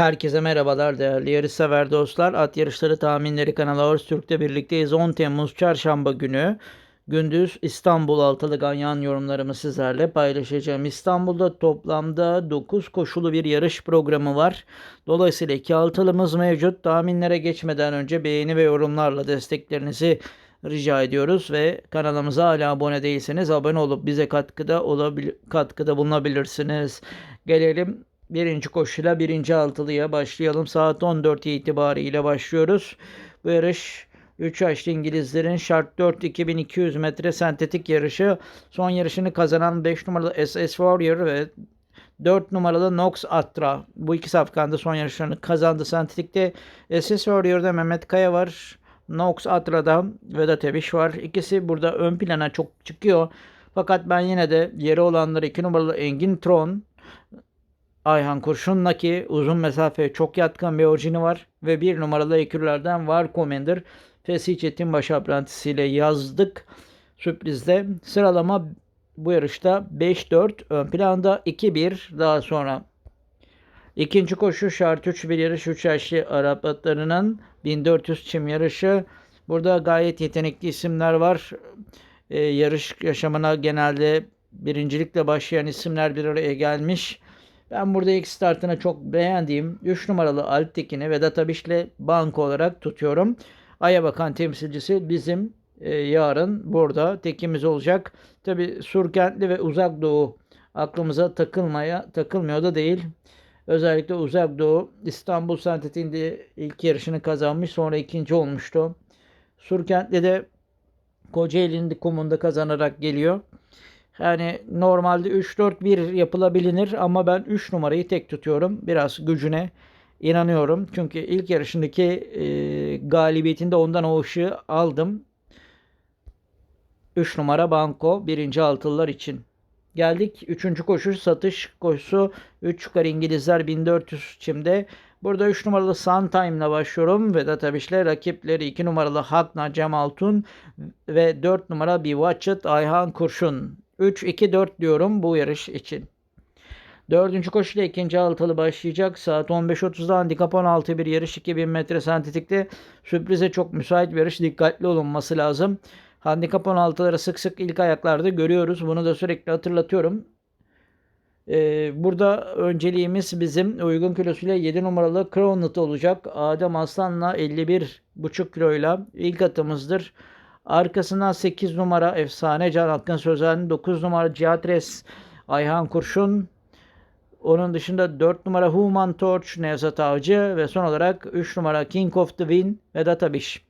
Herkese merhabalar değerli yarışsever dostlar. At Yarışları Tahminleri kanalı Horse Türk'te birlikteyiz. 10 Temmuz Çarşamba günü gündüz İstanbul altılı ganyan yorumlarımı sizlerle paylaşacağım. İstanbul'da toplamda 9 koşulu bir yarış programı var. Dolayısıyla iki altılımız mevcut. Tahminlere geçmeden önce beğeni ve yorumlarla desteklerinizi rica ediyoruz ve kanalımıza hala abone değilseniz abone olup bize katkıda olabil katkıda bulunabilirsiniz. Gelelim birinci koşuyla birinci altılıya başlayalım. Saat 14 itibariyle başlıyoruz. Bu yarış 3 yaşlı İngilizlerin şart 4 2200 metre sentetik yarışı. Son yarışını kazanan 5 numaralı SS Warrior ve 4 numaralı Nox Atra. Bu iki safkanda son yarışlarını kazandı. Sentetikte SS Warrior'da Mehmet Kaya var. Nox Atra'da Vedat Ebiş var. İkisi burada ön plana çok çıkıyor. Fakat ben yine de yeri olanları 2 numaralı Engin Tron Ayhan Kurşun'la ki uzun mesafeye çok yatkın bir orijini var ve bir numaralı ekürlerden var Commander. Fesih Çetinbaşı aprantisiyle yazdık. Sürprizde sıralama bu yarışta 5-4 ön planda 2-1 daha sonra. İkinci koşu şart 3 bir yarış 3 yaşlı Arap atlarının 1400 çim yarışı. Burada gayet yetenekli isimler var. Ee, yarış yaşamına genelde birincilikle başlayan isimler bir araya gelmiş. Ben burada ilk startını çok beğendiğim 3 numaralı Alptekin'i Vedat Abiş'le banko olarak tutuyorum. Aya bakan temsilcisi bizim e, yarın burada tekimiz olacak. Tabi Surkentli ve Uzak Doğu aklımıza takılmaya takılmıyor da değil. Özellikle Uzak Doğu İstanbul Sentet'inde ilk yarışını kazanmış sonra ikinci olmuştu. Surkentli de Kocaeli'nin kumunda kazanarak geliyor. Yani normalde 3-4-1 yapılabilir ama ben 3 numarayı tek tutuyorum. Biraz gücüne inanıyorum. Çünkü ilk yarışındaki e, galibiyetinde ondan o ışığı aldım. 3 numara banko birinci altılılar için. Geldik 3. koşu satış koşusu 3 yukarı İngilizler 1400 çimde. Burada 3 numaralı Suntime'la başlıyorum. Vedat Abiş'le rakipleri 2 numaralı Hakna Cem Altun ve 4 numara Bewatched Ayhan Kurşun. 3-2-4 diyorum bu yarış için. Dördüncü koşuyla ikinci altılı başlayacak. Saat 15.30'da handikap 16 bir yarış 2000 metre sentetikte. Sürprize çok müsait bir yarış. Dikkatli olunması lazım. Handikap 16'ları sık sık ilk ayaklarda görüyoruz. Bunu da sürekli hatırlatıyorum. Ee, burada önceliğimiz bizim uygun kilosuyla 7 numaralı Crowned olacak. Adem Aslan'la 51,5 kiloyla ilk atımızdır. Arkasından 8 numara efsane Can Akın Sözen, 9 numara Cihatres Ayhan Kurşun, onun dışında 4 numara Human Torch Nevzat Avcı ve son olarak 3 numara King of the Win Vedat Abiş.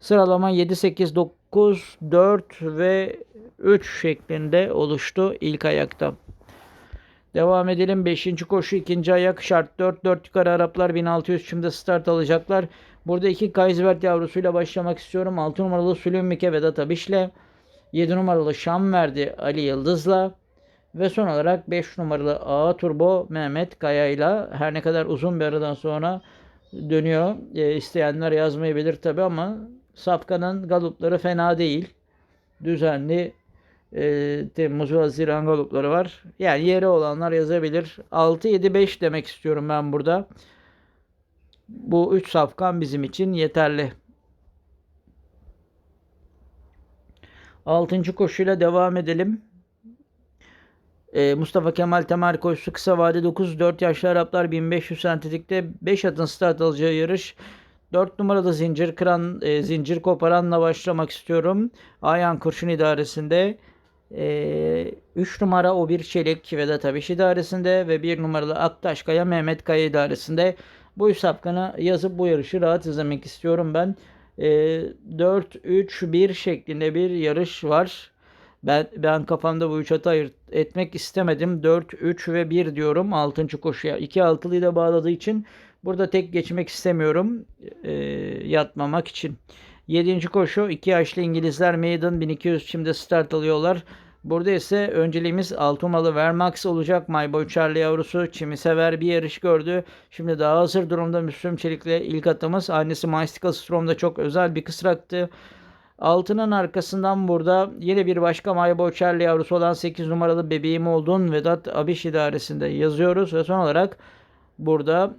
Sıralama 7, 8, 9, 4 ve 3 şeklinde oluştu ilk ayakta. Devam edelim. 5. koşu ikinci ayak şart 4 4 yukarı Araplar 1600 şimdi start alacaklar. Burada iki Kaysvert yavrusuyla başlamak istiyorum. 6 numaralı Sülümmike Vedat Abiş'le 7 numaralı Şam verdi Ali Yıldız'la ve son olarak 5 numaralı A Turbo Mehmet Kaya'yla her ne kadar uzun bir aradan sonra dönüyor. E, isteyenler yazmayabilir tabi ama Safkan'ın galupları fena değil. Düzenli e, Temmuz ve Haziran galupları var. Yani yeri olanlar yazabilir. 6-7-5 demek istiyorum ben burada. Bu 3 safkan bizim için yeterli. 6. koşuyla devam edelim. Ee, Mustafa Kemal Temel koşusu kısa vade 9-4 yaşlı Araplar 1500 sentetikte 5 atın start alacağı yarış. 4 numaralı zincir kıran, e, zincir koparanla başlamak istiyorum. Ayhan Kurşun idaresinde. E, 3 numara o bir çelik Vedat Abiş idaresinde ve 1 numaralı Aktaş Kaya Mehmet Kaya idaresinde. Bu üç yazıp bu yarışı rahat izlemek istiyorum ben. E, 4-3-1 şeklinde bir yarış var. Ben, ben kafamda bu üç atı ayırt etmek istemedim. 4, 3 ve 1 diyorum 6. koşuya. 2 altılıyı da bağladığı için burada tek geçmek istemiyorum. E, yatmamak için. 7. koşu 2 yaşlı İngilizler Maiden 1200 şimdi start alıyorlar. Burada ise önceliğimiz Altumalı Vermax olacak. Mayboy Charlie yavrusu çimi sever bir yarış gördü. Şimdi daha hazır durumda Müslüm Çelik'le ilk atımız. Annesi Mystical Storm'da çok özel bir kısraktı. Altının arkasından burada yine bir başka Mayboy Charlie yavrusu olan 8 numaralı bebeğim olduğun Vedat Abiş idaresinde yazıyoruz. Ve son olarak burada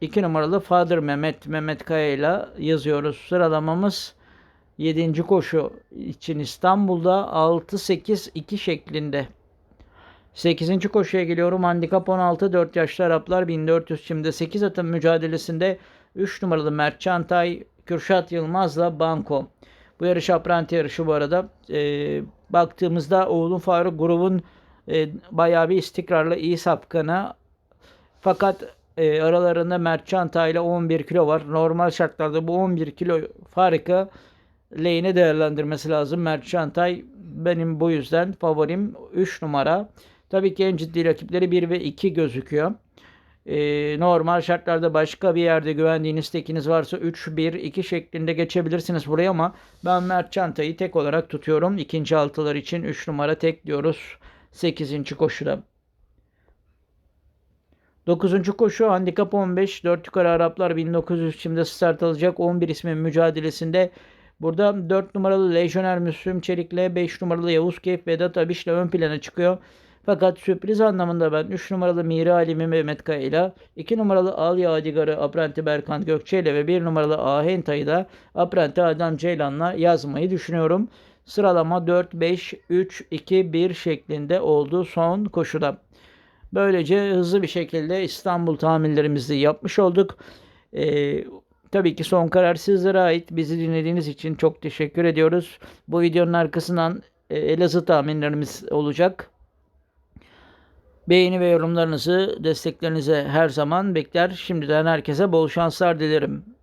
2 numaralı Father Mehmet Mehmet Kaya ile yazıyoruz. Sıralamamız 7. koşu için İstanbul'da 6-8-2 şeklinde. 8. koşuya geliyorum. Handikap 16 4 yaşlı Araplar 1400 şimdi 8 atın mücadelesinde 3 numaralı Mert Çantay Kürşat Yılmaz'la Banko. Bu yarış apranti yarışı bu arada. Ee, baktığımızda Oğlum Faruk grubun e, bayağı bir istikrarlı iyi sapkanı. Fakat e, aralarında Mert Çantay ile 11 kilo var. Normal şartlarda bu 11 kilo farkı lehine değerlendirmesi lazım. Mert Çantay benim bu yüzden favorim 3 numara. Tabii ki en ciddi rakipleri 1 ve 2 gözüküyor. Ee, normal şartlarda başka bir yerde güvendiğiniz tekiniz varsa 3-1-2 şeklinde geçebilirsiniz buraya ama ben Mert Çantay'ı tek olarak tutuyorum. İkinci altılar için 3 numara tek diyoruz 8. koşuda. 9. koşu handikap 15. 4 yukarı Araplar 1900 şimdi start alacak 11 ismin mücadelesinde Burada 4 numaralı Lejyoner Müslüm Çelik'le 5 numaralı Yavuz Keyif Vedat Abiş'le ön plana çıkıyor. Fakat sürpriz anlamında ben 3 numaralı Miri Alimi Mehmet Kaya ile 2 numaralı Al Yadigar'ı Aprenti Berkan Gökçe ile ve 1 numaralı Ahentay'ı da Aprenti Adam Ceylan'la yazmayı düşünüyorum. Sıralama 4, 5, 3, 2, 1 şeklinde oldu son koşuda. Böylece hızlı bir şekilde İstanbul tahminlerimizi yapmış olduk. Ee, tabii ki son karar sizlere ait. Bizi dinlediğiniz için çok teşekkür ediyoruz. Bu videonun arkasından e, Elazığ tahminlerimiz olacak. Beğeni ve yorumlarınızı, desteklerinize her zaman bekler. Şimdiden herkese bol şanslar dilerim.